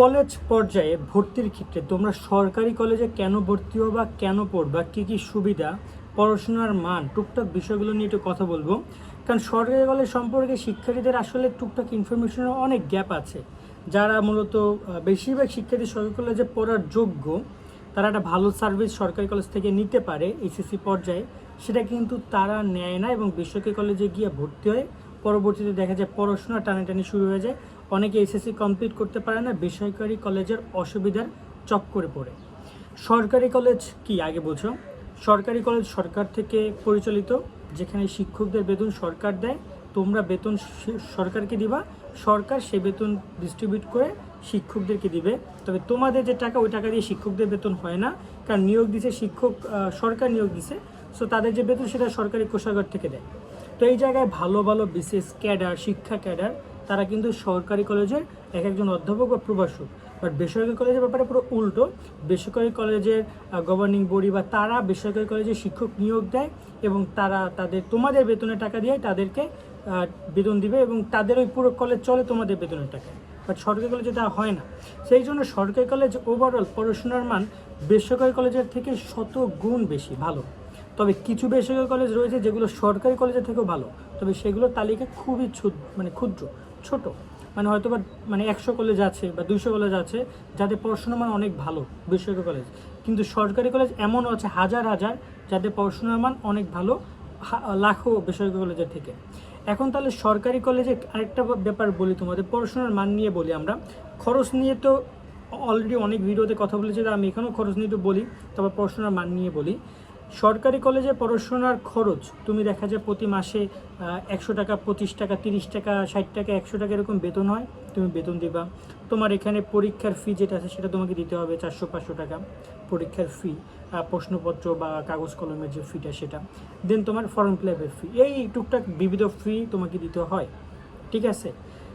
College পর্যায়ে ভর্তির ক্ষেত্রে তোমরা সরকারি কলেজে কেন ভর্তি হবা, কেন পড়বা, কী কী সুবিধা, পড়াশোনার মান, টুকটাক বিষয়গুলো নিয়ে একটু কথা বলব। কারণ সরকারি কলেজ সম্পর্কে শিক্ষার্থীদের আসলে টুকটাক ইনফরমেশনের অনেক গ্যাপ আছে। যারা মূলত বেশিরভাগ শিক্ষার্থী সরকারি কলেজে পড়ার যোগ্য, তারা একটা ভালো সার্ভিস সরকারি কলেজ থেকে নিতে পারে এসএসসি পর্যায়ে। সেটা কিন্তু তারা নেয় না এবং বেসরকারি কলেজে গিয়ে ভর্তি হয়। পরবর্তীতে দেখা যায় পড়াশোনা টানাটানি শুরু হয়ে যায়। অনেকে এসএসসি কমপ্লিট করতে পারে না, বেসরকারি কলেজের অসুবিধার চক্করে পড়ে। সরকারি কলেজ কি আগে বোঝো? সরকারি কলেজ সরকার থেকে পরিচালিত, যেখানে শিক্ষকদের বেতন সরকার দেয়, তোমরা বেতন সরকারকে দিবা, সরকার সে বেতন ডিস্ট্রিবিউট করে শিক্ষকদেরকে দিবে। তবে তোমাদের যে টাকা, ওই টাকা দিয়ে শিক্ষকদের বেতন হয় না, কারণ নিয়োগ দিছে শিক্ষক সরকার নিয়োগ দিছে সো তাদের যে বেতন সেটা সরকারি কোষাগার থেকে দেয়। তো এই জায়গায় ভালো ভালো বিশেষ ক্যাডার, শিক্ষা ক্যাডার তারা কিন্তু সরকারি কলেজের এক একজন অধ্যাপক বা প্রভাষক। বাট বেসরকারি কলেজের ব্যাপারে পুরো উল্টো। বেসরকারি কলেজের গভর্নিং বডি বা তারা বেসরকারি কলেজে শিক্ষক নিয়োগ দেয় এবং তারা তাদের, তোমাদের বেতনের টাকা দিয়ে তাদেরকে বেতন দিবে এবং তাদের ওই পুরো কলেজ চলে তোমাদের বেতনের টাকা বাট সরকারি কলেজে তা হয় না। সেই জন্য সরকারি কলেজ ওভারঅল পড়াশোনার মান বেসরকারি কলেজের থেকে শত গুণ বেশি, ভালো। তবে কিছু বেসরকারি কলেজ রয়েছে যেগুলো সরকারি কলেজের থেকেও ভালো। তবে সেগুলোর তালিকা খুবই মানে ক্ষুদ্র। ছোট মানে হয়তো বা মানে একশো কলেজ আছে বা দুইশো কলেজ আছে যাদের পড়াশোনার মান অনেক ভালো বেসরকারি কলেজ কিন্তু সরকারি কলেজ এমনও আছে হাজার হাজার যাদের পড়াশোনার মান অনেক ভালো লাখো বেসরকারি কলেজের থেকে। এখন তাহলে সরকারি কলেজে আরেকটা ব্যাপার বলি তোমাদের, পড়াশোনার মান নিয়ে বলি আমরা। খরচ নিয়ে তো অলরেডি অনেক ভিডিওতে কথা বলেছি আমি এখানেও খরচ নিয়ে একটু বলি তারপর পড়াশোনার মান নিয়ে বলি। সরকারি কলেজে পড়াশোনার খরচ তুমি দেখা যায় প্রতি মাসে একশো টাকা, পঁচিশ টাকা, তিরিশ টাকা, ষাট টাকা, একশো টাকা এরকম বেতন হয়, তুমি বেতন দিবা। তোমার এখানে পরীক্ষার ফি যেটা আছে সেটা তোমাকে দিতে হবে চারশো, পাঁচশো টাকা পরীক্ষার ফি প্রশ্নপত্র বা কাগজ কলমের যে ফিটা সেটা। দেন তোমার ফর্ম ফিল আপের ফি এই টুকটাক বিবিধ ফি তোমাকে দিতে হয়, ঠিক আছে?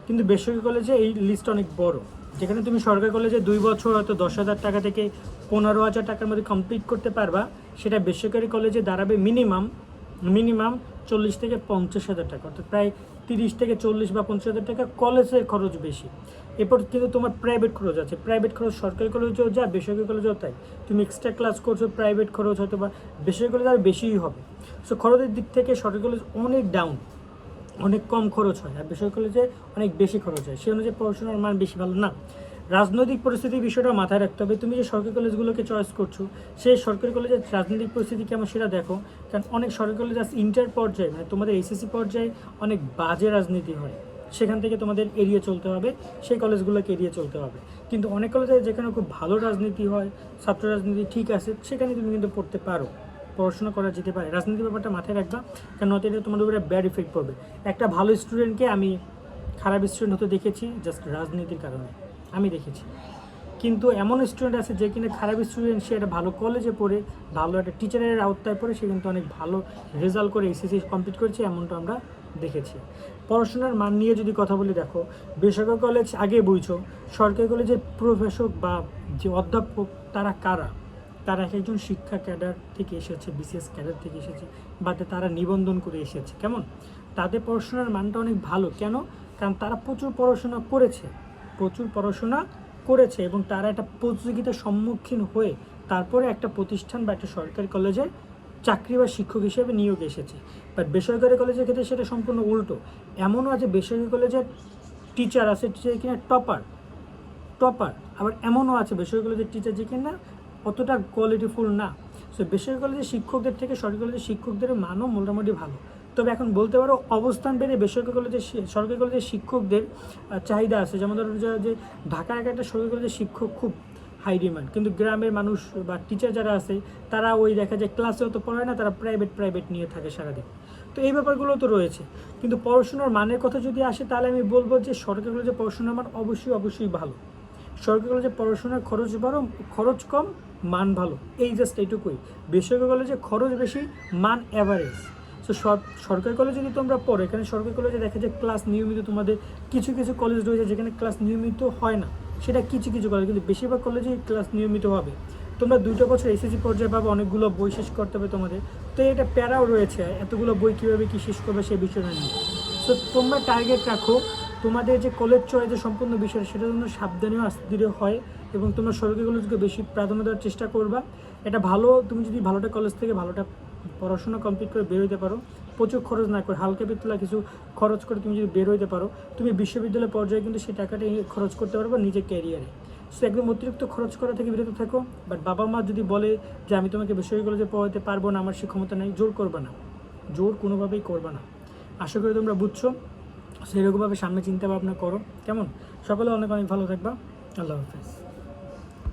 কিন্তু বেসরকারি কলেজে এই লিস্ট অনেক বড়। যেখানে তুমি সরকারি কলেজে দুই বছর হয়তো দশ হাজার টাকা থেকে পনেরো হাজার টাকার মধ্যে কমপ্লিট করতে পারবা, সেটা বেসরকারি কলেজে দাঁড়াবে মিনিমাম মিনিমাম চল্লিশ থেকে পঞ্চাশ হাজার টাকা, অর্থাৎ প্রায় তিরিশ থেকে চল্লিশ বা পঞ্চাশ হাজার টাকা কলেজের খরচ বেশি। এরপর কিন্তু তোমার প্রাইভেট খরচ আছে। প্রাইভেট খরচ সরকারি কলেজেও যা বেসরকারি কলেজেও তাই। তুমি এক্সট্রা ক্লাস করছ প্রাইভেট খরচ হয়তো বা বেসরকারি কলেজে আর বেশিই হবে। সো খরচের দিক থেকে সরকারি কলেজ অনেক ডাউন অনেক কম খরচ হয়। আর বেসরকারি কলেজে অনেক বেশি খরচ হয়। সেই অনুযায়ী পড়াশোনার মান বেশি ভালো না। রাজনৈতিক পরিস্থিতির বিষয়টা মাথায় রাখতে হবে। তুমি যে সরকারি কলেজগুলোকে চয়েস করছ, সেই সরকারি কলেজের রাজনৈতিক পরিস্থিতি কেমন সেটা দেখো। কারণ অনেক সরকারি কলেজ আছে ইন্টার পর্যায়ে মানে তোমাদের এইচএসসি পর্যায়ে অনেক বাজে রাজনীতি হয়। সেখান থেকে তোমাদের এড়িয়ে চলতে হবে, সেই কলেজগুলোকে এড়িয়ে চলতে হবে। কিন্তু অনেক কলেজে যেখানে খুব ভালো রাজনীতি হয়, ছাত্র রাজনীতি ঠিক আছে, সেখানে তুমি কিন্তু পড়তে পারো। পড়াশোনা করা যেতে পারে। রাজনীতির ব্যাপারটা মাথায় রাখবা, কারণ নয়তো এটা তোমাদের উপরে ব্যাড ইফেক্ট পড়বে। একটা ভালো স্টুডেন্টকে আমি খারাপ স্টুডেন্ট হতে দেখেছি জাস্ট রাজনীতির কারণে। আমি দেখেছি। কিন্তু এমন স্টুডেন্ট আছে যে কিনা খারাপ স্টুডেন্ট সে একটা ভালো কলেজে পড়ে, ভালো একটা টিচারের আওতায় পড়ে, সে কিন্তু অনেক ভালো রেজাল্ট করে এসএসসি কমপ্লিট করেছে, এমনটা আমরা দেখেছি। পড়াশোনার মান নিয়ে যদি কথা বলি, দেখো, বেসরকারি কলেজ আগে বুঝছ সরকারি কলেজের প্রফেসর বা যে অধ্যাপক, তারা কারা? তারা এক একজন শিক্ষা ক্যাডার থেকে এসেছে বিসিএস ক্যাডার থেকে এসেছে বা তারা নিবন্ধন করে এসেছে, কেমন? তাদের পড়াশোনার মানটা অনেক ভালো, কেন? কারণ তারা প্রচুর পড়াশোনা করেছে, প্রচুর পড়াশোনা করেছে এবং তারা একটা প্রতিযোগিতার সম্মুখীন হয়ে তারপরে একটা প্রতিষ্ঠান বা একটা সরকারি কলেজে চাকরি বা শিক্ষক হিসেবে নিয়োগ এসেছে। বাট বেসরকারি কলেজের ক্ষেত্রে সেটা সম্পূর্ণ উল্টো। এমনও আছে বেসরকারি কলেজের টিচার আছে টিচার কিনা টপার টপার আবার এমনও আছে বেসরকারি কলেজের টিচার যে কিনা অতটা কোয়ালিটিফুল না। সো বেসরকারি কলেজের শিক্ষকদের থেকে সরকারি কলেজের শিক্ষকদের মানও মোটামুটি ভালো। তবে এখন বলতে পারো, অবস্থান বেড়ে বেসরকারি কলেজের সরকারি কলেজের শিক্ষকদের চাহিদা আছে। যেমন ধরো যে- ঢাকা এক একটা সরকারি কলেজের শিক্ষক খুব হাই ডিমান্ড কিন্তু গ্রামের মানুষ বা টিচার যারা আছে, তারা ওই দেখা যায় ক্লাসে অত পড়ায় না, তারা প্রাইভেট প্রাইভেট নিয়ে থাকে সারাদিন। তো এই ব্যাপারগুলো তো রয়েছে। কিন্তু পড়াশোনার মানের কথা যদি আসে, তাহলে আমি বলব যে সরকারি কলেজে পড়াশোনার মান অবশ্যই অবশ্যই ভালো। সরকারি কলেজে পড়াশোনার খরচ বড় খরচ কম, মান ভালো। এই জাস্ট এইটুকুই। বেসরকারি কলেজে খরচ বেশি, মান অ্যাভারেজ সো সরকারি কলেজে যদি তোমরা পড়ো, এখানে সরকারি কলেজে দেখা যায় ক্লাস নিয়মিত তোমাদের কিছু কিছু কলেজ রয়েছে যেখানে ক্লাস নিয়মিত হয় না। সেটা কিছু কিছু কলেজ কিন্তু বেশিরভাগ কলেজেই ক্লাস নিয়মিত হবে। তোমরা দুটো বছর এসএসসি পর্যায়ে পাবে, অনেকগুলো বই শেষ করতে হবে তোমাদের। তো এটা প্যারাও রয়েছে, এতগুলো বই কীভাবে কী শেষ করবে সেই বিষয়টা নিয়ে সো তোমরা টার্গেট রাখো তোমাদের যে কলেজ চয়েস যে সম্পূর্ণ বিষয়, সেটা জন্য সাবধানীয় আস্তির হয় এবং তোমরা সরকারি কলেজকে বেশি প্রাধান্য দেওয়ার চেষ্টা করবা। এটা ভালো, তুমি যদি ভালোটা কলেজ থেকে ভালোটা পড়াশোনা কমপ্লিট করে বের হইতে পারো, প্রচুর খরচ না করে, হালকা পেতলা কিছু খরচ করে তুমি যদি বের হইতে পারো, তুমি বিশ্ববিদ্যালয় পর্যায়ে কিন্তু সেই টাকাটা খরচ করতে পারবে নিজের ক্যারিয়ারে সো একদম অতিরিক্ত খরচ করা থেকে বিরত থাকো বাট বাবা মা যদি বলে যে, আমি তোমাকে বেসরকারি কলেজে পড়াতে পারব না, আমার সে ক্ষমতা নেই, জোর করবে না। জোর কোনোভাবেই করবে না। আশা করি তোমরা বুঝছ। সেরকমভাবে সামনে চিন্তা ভাবনা করো। কেমন? সকলে অনেক অনেক ভালো থাকবা। আল্লাহ হাফেজ।